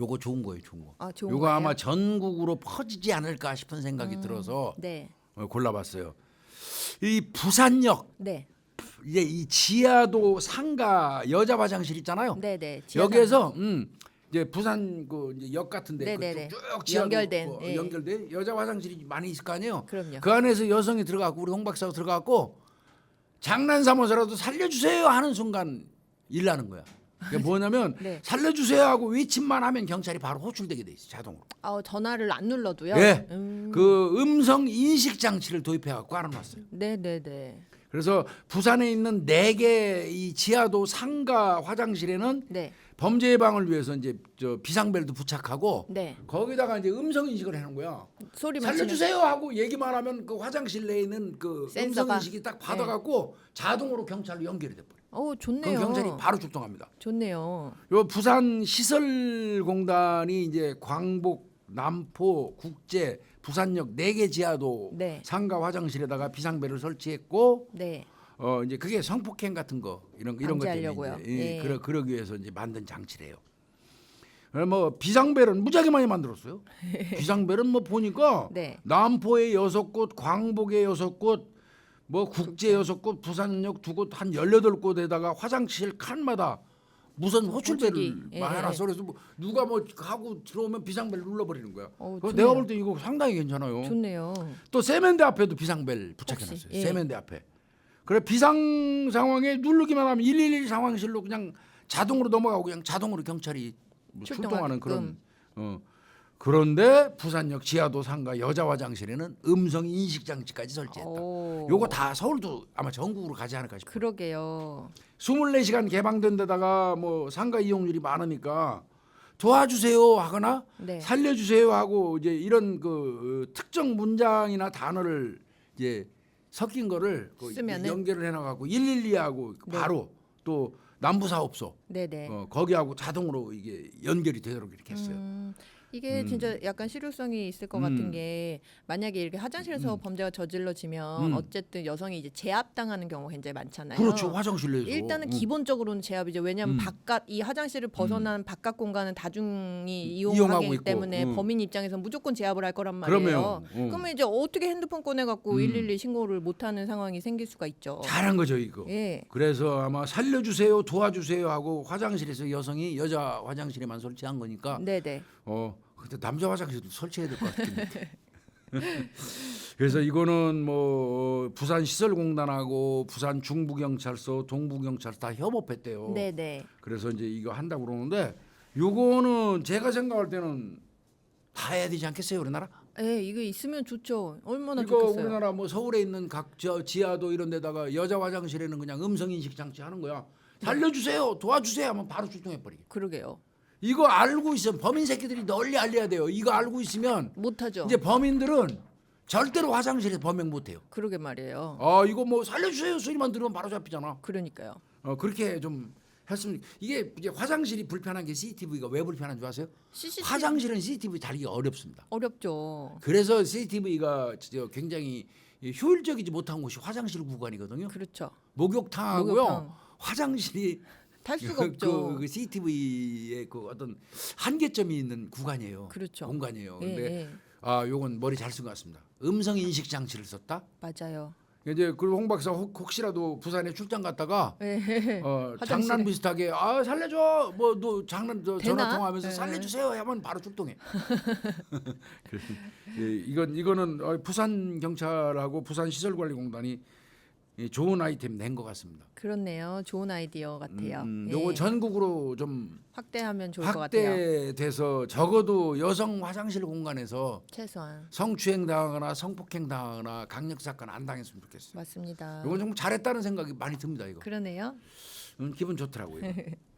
요거 좋은 거예요, 좋은 거. 아, 좋은 요거 거예요? 아마 전국으로 퍼지지 않을까 싶은 생각이 음. 들어서 네. 어, 골라봤어요. 이 부산역 네. 이제 이 지하도 상가 여자 화장실 있잖아요. 네, 네. 여기에서 음 이제 부산 그 이제 역 같은데 네네네. 그쭉 지하도 연결된, 어, 예. 연결된 여자 화장실이 많이 있을 거 아니에요. 그럼요. 그 안에서 여성이 들어가고 우리 홍 박사가 들어가고 장난 삼아서라도 살려주세요 하는 순간 일나는 거야. 그게 뭐냐면 네. 살려주세요 하고 외침만 하면 경찰이 바로 호출되게 돼 있어 자동으로. 아, 전화를 안 눌러도요. 예. 음. 그 음성 인식 장치를 도입해 갖고 알아놨어요. 네, 네, 네. 그래서 부산에 있는 네 개 이 지하도 상가 화장실에는 네. 범죄 예방을 위해서 이제 저 비상벨도 부착하고 네. 거기다가 이제 음성 인식을 해놓은 거야. 소리만 살려주세요 하고 얘기만 하면 그 화장실 내에 있는 그 음성 센서가? 인식이 딱 받아갖고 자동으로 경찰로 연결이 돼 버려. 어, 좋네요. 경찰이 바로 출동합니다. 좋네요. 요 부산 시설공단이 이제 광복, 남포, 국제, 부산역 네 개 지하도 네. 상가 화장실에다가 비상벨을 설치했고 네. 어 이제 그게 성폭행 같은 거 이런 이런 것 때문에 방지하려고요. 이제, 예, 예. 그러 그러기 위해서 이제 만든 장치래요. 그래 뭐 비상벨은 무지하게 많이 만들었어요. 비상벨은 뭐 보니까 네. 남포에 여섯 곳, 광복에 여섯 곳, 뭐 국제 여섯 곳, 부산역 두 곳, 한 열여덟 곳에다가 화장실 칸마다 무슨 호출벨을 호출기. 예, 말아서 그래서 뭐 누가 뭐 하고 들어오면 비상벨 눌러버리는 거야. 어, 좋네요. 내가 볼 때 이거 상당히 괜찮아요. 좋네요. 또 세면대 앞에도 비상벨 부착해놨어요. 혹시, 예. 세면대 앞에. 그래 비상 상황에 누르기만 하면 112 상황실로 그냥 자동으로 넘어가고 그냥 자동으로 경찰이 뭐 출동하는 그런. 어. 그런데 부산역 지하도 상가 여자 화장실에는 음성 인식 장치까지 설치했다. 오. 요거 다 서울도 아마 전국으로 가지 않을까 싶어요. 그러게요. 24시간 개방된 데다가 뭐 상가 이용률이 많으니까 도와주세요 하거나 네. 살려주세요 하고 이제 이런 그 어, 특정 문장이나 단어를 이제 섞인 거를 그 쓰면은? 연결을 해놔갖고 112하고 네. 바로 또 남부사업소 네, 네. 어, 거기하고 자동으로 이게 연결이 되도록 이렇게 했어요. 음, 이게 음. 진짜 약간 실효성이 있을 것 음. 같은 게 만약에 이렇게 화장실에서 음. 범죄가 저질러지면 음. 어쨌든 여성이 이제 제압당하는 경우가 굉장히 많잖아요. 그렇죠 화장실 내에서 일단은 음. 기본적으로는 제압이죠. 왜냐하면 음. 바깥 이 화장실을 벗어난 바깥 공간은 다중이 이용하기 있고, 때문에 음. 범인 입장에서 무조건 제압을 할 거란 말이에요. 그러면 음. 그러면 이제 어떻게 핸드폰 꺼내 갖고 음. 112 신고를 못 하는 상황이 생길 수가 있죠. 잘한 거죠 이거. 예. 그래서 아마 살려주세요 도와주세요 하고 화장실에서 여성이 여자 화장실에만 설치한 거니까 네, 네. 어 근데 남자 화장실도 설치해야 될것 해. 그래서 이거는 뭐 부산 시설공단하고 부산 중부경찰서, 동부경찰서 다 협업했대요. 네, 네. 그래서 이제 이거 한다고 그러는데 요거는 제가 생각할 때는 다 해야 되지 않겠어요 우리나라? 예, 이거 있으면 좋죠. 얼마나 이거 좋겠어요. 우리나라 뭐 서울에 있는 각 저 지하도 이런 데다가 여자 화장실에는 그냥 음성 인식 장치 하는 거야. 살려주세요, 도와주세요 하면 바로 출동해 버리게. 그러게요. 이거 알고 있으면 범인 새끼들이 널리 알려야 돼요. 이거 알고 있으면 못 하죠. 이제 범인들은 절대로 화장실에서 범행 못 해요. 그러게 말이에요. 아 이거 뭐 살려주세요 소리만 들으면 바로 잡히잖아. 그러니까요. 어 그렇게 좀 했으면 이게 이제 화장실이 불편한 게 CCTV가 왜 불편한 줄 아세요? CCTV 화장실은 CCTV 달기가 어렵습니다. 어렵죠. 그래서 CCTV가 굉장히 효율적이지 못한 곳이 화장실 구간이거든요. 그렇죠. 목욕탕하고요. 목욕탕. 화장실이 탈 수가 없죠. 그, 그 CCTV의 그 어떤 한계점이 있는 구간이에요. 그렇죠. 공간이에요. 예, 근데 예. 아 요건 머리 잘 쓴 것 같습니다. 음성 인식 장치를 썼다. 맞아요. 이제 그리고 홍 박사 혹, 혹시라도 부산에 출장 갔다가 예. 어. 장난 비슷하게 아 살려줘 뭐 너 장난 저 전화? 통화하면서 네. 살려주세요 하면 바로 출동해. 그래서, 예, 이건 이거는 어, 부산 경찰하고 부산 시설관리공단이 이 좋은 아이템 낸 것 같습니다. 그렇네요. 좋은 아이디어 같아요. 음, 예. 요거 전국으로 좀 확대하면 좋을 것 같아요. 확대돼서 적어도 여성 화장실 공간에서 최소한 성추행 당하거나 성폭행 당하거나 강력 사건 안 당했으면 좋겠어요. 맞습니다. 이건 좀 잘했다는 생각이 많이 듭니다. 이거 그러네요. 음, 기분 좋더라고요.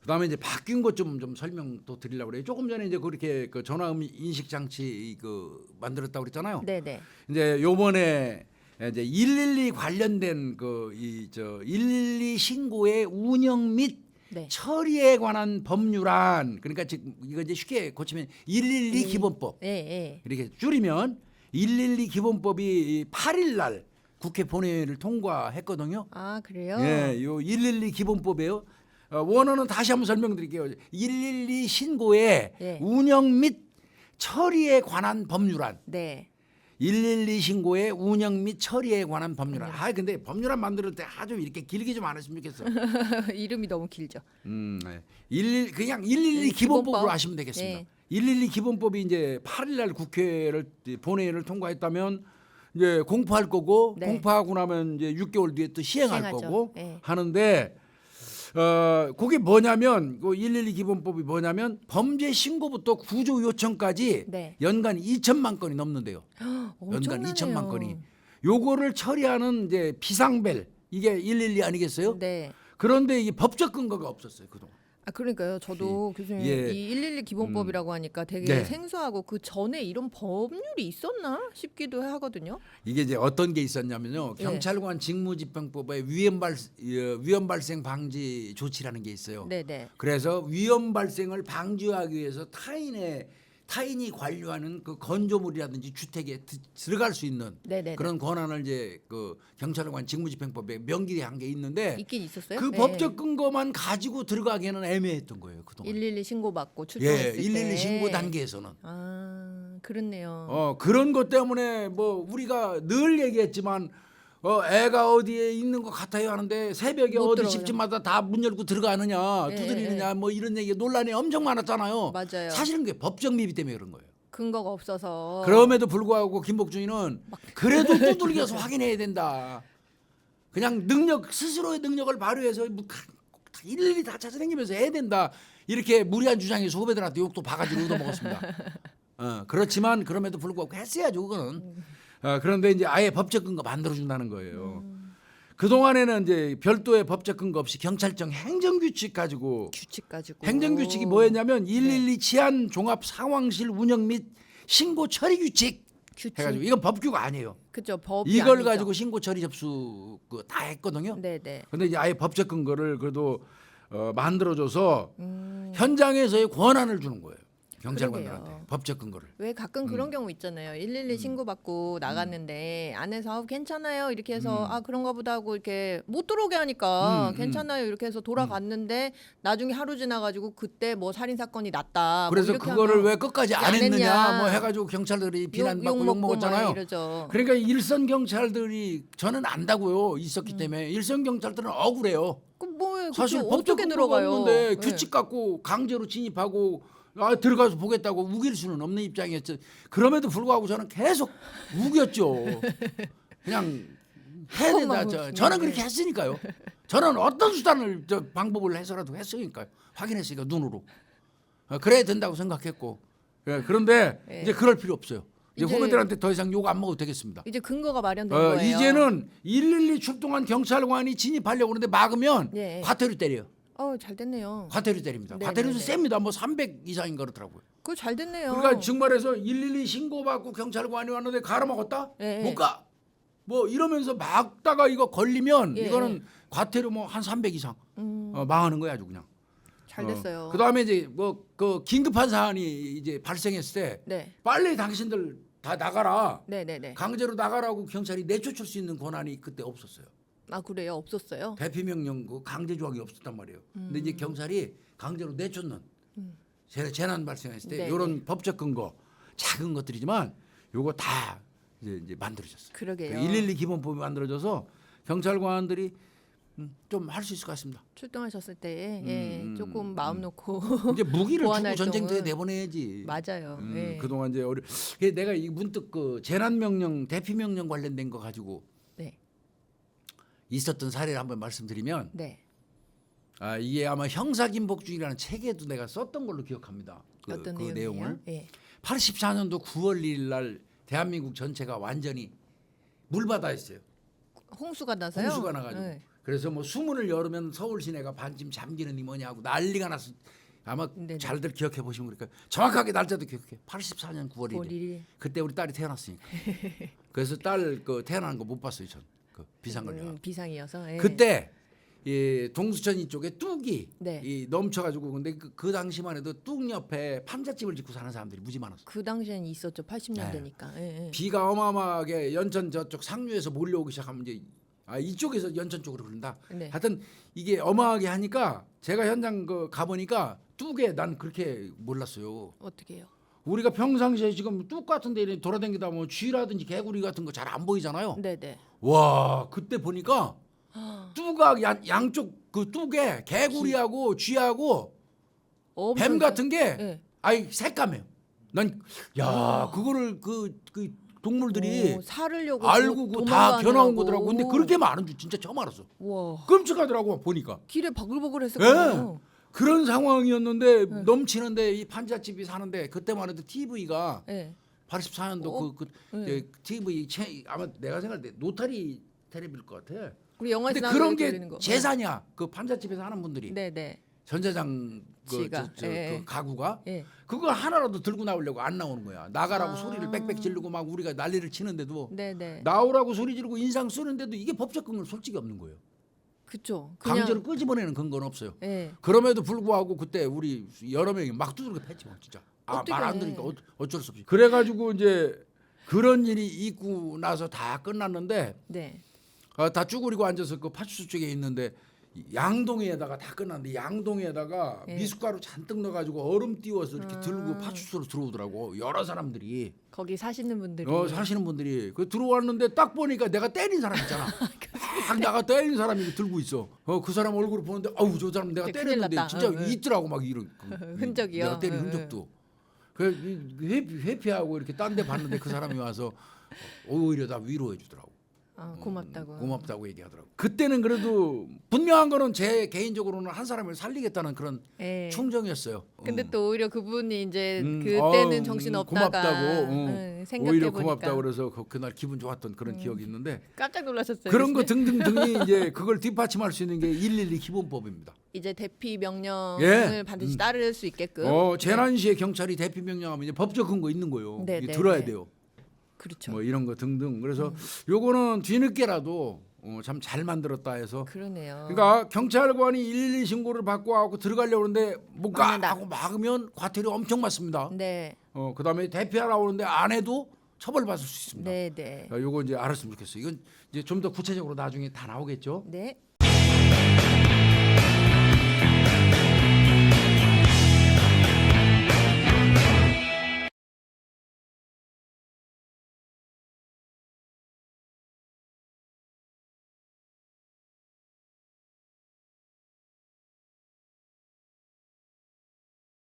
그다음에 이제 바뀐 것 좀 좀 설명 또 드리려고 그래요. 조금 전에 이제 그렇게 그 전화음 인식 장치 그 만들었다고 그랬잖아요. 네, 네. 이제 요번에 이제 112 관련된 그 이 저 112 신고의 운영 및 네. 처리에 관한 법률안 그러니까 지금 이거 이제 쉽게 고치면 112 기본법 예, 예. 이렇게 줄이면 112 기본법이 8일 날 국회 본회의를 통과했거든요. 아, 그래요? 예, 요 112 기본법에요. 어, 원어는 다시 한번 설명드릴게요. 112 신고의 예. 운영 및 처리에 관한 법률안. 네. 112 신고의 운영 및 처리에 관한 법률안. 아 근데 법률안 만들 때 아주 이렇게 길게 좀 안 했으면 좋겠어. 이름이 너무 길죠. 음, 네. 11 그냥 112 네, 기본법으로 기본법. 하시면 되겠습니다. 네. 112 기본법이 이제 8일 날 국회를 본회의를 통과했다면 이제 공포할 거고 네. 공포하고 나면 이제 6개월 뒤에 또 시행할 시행하죠. 거고 네. 하는데 어 그게 뭐냐면 그 112 기본법이 뭐냐면 범죄 신고부터 구조 요청까지 네. 연간 2천만 건이 넘는데요. 연간 엄청나네요. 2천만 건이. 요거를 처리하는 이제 비상벨 이게 112 아니겠어요? 네. 그런데 이게 법적 근거가 없었어요 그동안. 아 그러니까요. 저도 교수님 예. 이 112 기본법이라고 하니까 되게 네. 생소하고 그 전에 이런 법률이 있었나 싶기도 하거든요. 이게 이제 어떤 게 있었냐면요. 예. 경찰관 직무집행법에 위험 발 어, 위험 발생 방지 조치라는 게 있어요. 네, 네. 그래서 위험 발생을 방지하기 위해서 타인의 타인이 관리하는 그 건조물이라든지 주택에 드- 들어갈 수 있는 네, 네. 그런 권한을 이제 그 경찰관 직무집행법에 명기한 게 있는데 있긴 있었어요. 그 네. 법적 근거만 가지고 들어가기에는 애매했던 거예요 그동안. 112 신고 받고 예, 출동했을 때. 112 신고 단계에서는. 아, 그렇네요. 어 그런 것 때문에 뭐 우리가 늘 얘기했지만 어 애가 어디에 있는 것 같아요 하는데 새벽에 못 어디 들어가요. 집집마다 다 문 열고 들어가느냐 예, 두드리느냐 뭐 이런 얘기 논란이 엄청 많았잖아요. 맞아요. 사실은 그게 법적 미비 때문에 그런 거예요. 근거가 없어서. 그럼에도 불구하고 김복준이는 그래도 두들겨서 확인해야 된다. 그냥 능력 스스로의 능력을 발휘해서 뭐 가- 다 일일이 다 찾아다니면서 해야 된다. 이렇게 무리한 주장에서 후배들한테 욕도 바가지로 얻어먹었습니다. 어, 그렇지만 그럼에도 불구하고 했어야죠 그거는. 어, 그런데 이제 아예 법적 근거 만들어 준다는 거예요. 그 동안에는 이제 별도의 법적 근거 없이 경찰청 행정규칙 가지고 규칙 가지고. 행정규칙이 뭐였냐면 네. 112 치안 종합 상황실 운영 및 신고 처리 규칙 규칙. 해가지고 이건 법규가 아니에요. 그죠. 법이 이걸 아니죠. 가지고 신고 처리 접수 그다 했거든요. 네, 네. 근데 이제 아예 법적 근거를 그래도 어, 만들어줘서 음. 현장에서의 권한을 주는 거예요. 경찰관들한테 그러게요. 법적 근거를. 왜 가끔 음. 그런 경우 있잖아요. 112 신고 받고 나갔는데 안에서 아, 괜찮아요 이렇게 해서 아 그런가 보다 하고 이렇게 못 들어오게 하니까 음, 음. 괜찮아요 이렇게 해서 돌아갔는데 나중에 하루 지나가지고 그때 뭐 살인 사건이 났다. 뭐 그래서 이렇게 그거를 하면 왜 끝까지 안 안 했느냐 했냐. 뭐 해가지고 경찰들이 욕, 비난받고 욕 먹었잖아요. 이러죠. 그러니까 일선 경찰들이 저는 안다고요 음. 있었기 때문에 일선 경찰들은 억울해요. 그뭐 사실 어떻게 법적 근거가 들어가요? 없는데 네. 규칙 갖고 강제로 진입하고 아, 들어가서 보겠다고 우길 수는 없는 입장이었죠. 그럼에도 불구하고 저는 계속 우겼죠. 그냥 해야 된다. 저. 저는 네. 그렇게 했으니까요. 저는 어떤 수단을 저 방법을 해서라도 했으니까요. 확인했으니까 눈으로. 어, 그래야 된다고 생각했고. 예, 그런데 네. 이제 그럴 필요 없어요. 이제, 이제- 후배들한테 더 이상 욕 안 먹어도 되겠습니다. 이제 근거가 마련된 어, 거예요. 이제는 112 출동한 경찰관이 진입하려고 하는데 막으면 예. 과태료 때려요. 어, 잘 됐네요. 과태료 때립니다. 네, 과태료도 네, 네. 셉니다. 뭐 300 이상인 그렇더라고요. 그거 잘 됐네요. 그러니까 정말해서 112 신고받고 경찰관이 왔는데 갈아먹었다? 네. 못 가. 뭐 이러면서 막다가 이거 걸리면 예. 이거는 과태료 뭐 한 300 이상 음, 어, 망하는 거야 아주 그냥. 잘 됐어요. 그 다음에 이제 뭐 그 긴급한 사안이 이제 발생했을 때 네. 빨리 당신들 다 나가라. 네, 네, 네. 강제로 나가라고 경찰이 내쫓을 수 있는 권한이 그때 없었어요. 아, 그래요? 없었어요? 대피 명령 그 강제 조항이 없었단 말이에요. 근데 음. 이제 경찰이 강제로 내쫓는 재- 재난 발생했을 때 네, 이런 법적 근거 작은 것들이지만 요거 다 이제, 이제 만들어졌어요. 그러게요. 112 기본법이 만들어져서 경찰관들이 음, 좀할 수 있을 것 같습니다. 출동하셨을 때 예, 음, 조금 음, 마음 놓고 이제 무기를 보안 주고 전쟁터에 활동은 내보내야지. 맞아요. 음, 예. 그동안 이제 어려. 그게 내가 이 문득 그 재난 명령 대피 명령 관련된 거 가지고 네, 있었던 사례를 한번 말씀드리면 네. 아 이게 아마 형사 김복준이라는 책에도 내가 썼던 걸로 기억합니다. 그, 어떤 그? 내용을 예. 84년도 9월 1일 날 대한민국 전체가 완전히 물바다였어요. 홍수가 나서요. 홍수가 나가지고 예. 그래서 뭐 수문을 열으면 서울 시내가 반쯤 잠기는 이 뭐냐고 난리가 났어. 아마 네네. 잘들 기억해 보시면 그러니까 정확하게 날짜도 기억해. 84년 9월 1일. 9월 1일. 그때 우리 딸이 태어났으니까. 그래서 딸 그 태어나는 거못 봤어요 전. 그 비상 걸려. 음, 비상이어서. 예. 그때 이 동수천 이쪽에 뚝이 네. 이 넘쳐가지고 근데 그, 그 당시만 해도 뚝 옆에 판잣집을 짓고 사는 사람들이 무지 많았어. 그 당시엔 있었죠. 80년대니까. 예, 예. 비가 어마어마하게 연천 저쪽 상류에서 몰려오기 시작하면 이제 아 이쪽에서 연천 쪽으로 흐른다. 네. 하여튼 이게 어마하게 하니까 제가 현장 그 가보니까 뚝에 난 그렇게 몰랐어요. 어떻게 해요? 우리가 평상시에 지금 뚝 같은 데 이렇게 돌아다니다 보면 쥐라든지 개구리 같은 거 잘 안 보이잖아요. 네, 네. 와 그때 보니까 뚝가 양, 양쪽 그 뚝에 개구리하고 쥐하고 뱀 같은 게 네. 아이 색감해요. 난 야 그거를 그, 그 동물들이 오, 살으려고 알고 그거 다 겨나온 거더라고. 근데 그렇게 많은 줄 진짜 처음 알았어. 와 끔찍하더라고 보니까. 길에 바글바글했었거든요. 그런 상황이었는데 네. 넘치는데 이 판잣집이 사는데 그때만 해도 TV가 네. 84년도 어? 그, 그 네. TV 채, 아마 내가 생각할 때 노타리 텔레비일 것 같아. 우리 영화에서 근데 그런 게 거. 재산이야. 그 판잣집에서 하는 분들이 네, 네. 전자장 그. 저, 저, 예, 예. 그 가구가 예. 그거 하나라도 들고 나오려고 안 나오는 거야. 나가라고 아. 소리를 빽빽 지르고 막 우리가 난리를 치는데도 네, 네. 나오라고 소리 지르고 인상 쓰는데도 이게 법적 근거는 솔직히 없는 거예요. 그쵸. 그냥 강제로 끄집어내는 근거는 없어요. 예. 그럼에도 불구하고 그때 우리 여러 명이 막 두드려 팼지 뭐 진짜. 아 어떻게 말안 해. 들으니까 어, 어쩔 수 없이. 그래가지고 이제 그런 일이 있고 나서 다 끝났는데 네. 어, 다 쭈그리고 앉아서 그 파출소 쪽에 있는데 양동이에다가 다 끝났는데 양동이에다가 예. 미숫가루 잔뜩 넣어가지고 얼음 띄워서 이렇게 아. 들고 파출소로 들어오더라고 여러 사람들이 거기 사시는 분들이 어, 사시는 분들이 그 들어왔는데 딱 보니까 내가 때린 사람 있잖아 막 내가 때린 사람이 들고 있어 어, 그 사람 얼굴을 보는데 아우 저 사람 내가 큰일 때렸는데 났다. 진짜 응, 응. 있더라고 막 이런 그, 흔적이요? 내가 때린 응, 흔적도 그래 이- 회피, 회피하고 이렇게 딴 데 봤는데 그 사람이 와서 오히려 다 위로해 주더라고 아, 고맙다고. 고맙다고 얘기하더라고. 그때는 그래도 분명한 거는 제 개인적으로는 한 사람을 살리겠다는 그런 예. 충정이었어요. 근데 음. 또 오히려 그분이 이제 음, 그때는 어, 정신 음, 없다가 고맙다고 어. 응, 생각해 오히려 보니까 고맙다고 그래서 그, 그날 기분 좋았던 그런 기억이 있는데 깜짝 놀라셨어요. 그런 거 등등등이 이제 그걸 뒷받침할 수 있는 게 112 기본법입니다. 이제 대피 명령을 예. 반드시 음. 따를 수 있게끔. 어 재난 시에 경찰이 대피 명령하면 이제 법적 근거 있는 거예요. 네, 이게 네, 들어야 네. 돼요. 그렇죠. 뭐 이런 거 등등. 그래서 요거는 뒤늦게라도 어, 참 잘 만들었다 해서 그러네요. 그러니까 경찰관이 112 신고를 받고 하고 들어가려고 하는데 못 가 막는다. 하고 막으면 과태료 엄청 맞습니다. 네, 어 그다음에 대피하라 오는데 안 해도 처벌받을 수 있습니다. 네, 네, 어, 요거 이제 알았으면 좋겠어요. 이건 이제 좀 더 구체적으로 나중에 다 나오겠죠. 네.